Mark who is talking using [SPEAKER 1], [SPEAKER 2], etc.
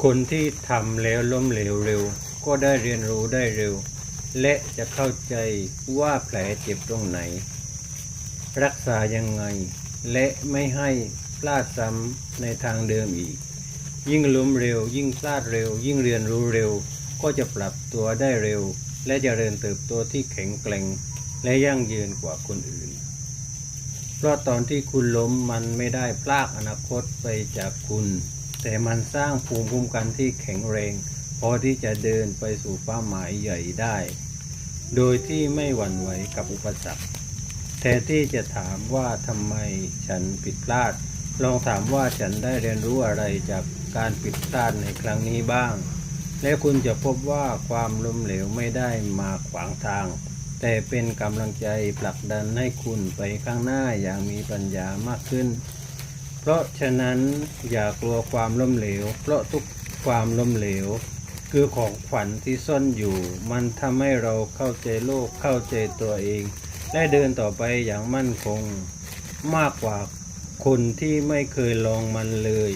[SPEAKER 1] คนที่ทำแล้วล้มเหลวเร็ว ก็ได้เรียนรู้ได้เร็ว และจะเข้าใจว่าแผลเจ็บตรงไหน รักษายังไง และไม่ให้พลาดซ้ำในทางเดิมอีก ยิ่งล้มเร็ว ยิ่งพลาดเร็ว ยิ่งเรียนรู้เร็ว ก็จะปรับตัวได้เร็ว และจะเริญเติบโตที่แข็งแกร่ง และยั่งยืนกว่าคนอื่น เพราะตอนที่คุณล้มมันไม่ได้พลากอนาคตไปจากคุณ แต่มันสร้างภูมิคุ้มกันที่แข็งแรงพอที่จะเดินไปสู่เป้าหมายใหญ่ได้ โดยที่ไม่หวั่นไหวกับอุปสรรค แทนที่จะถามว่าทำไมฉันผิดพลาด ลองถามว่าฉันได้เรียนรู้อะไรจากการผิดพลาดในครั้งนี้บ้าง และคุณจะพบว่าความล้มเหลวไม่ได้มาขวางทาง แต่เป็นกำลังใจผลักดันให้คุณไปข้างหน้าอย่างมีปัญญามากขึ้น เพราะฉะนั้นอย่ากลัวความล้มเหลว เพราะทุกความล้มเหลว คือของขวัญที่ซ่อนอยู่ มันทำให้เราเข้าใจโลกเข้าใจตัวเอง และเดินต่อไปอย่างมั่นคง มากกว่าคนที่ไม่เคยลองมันเลย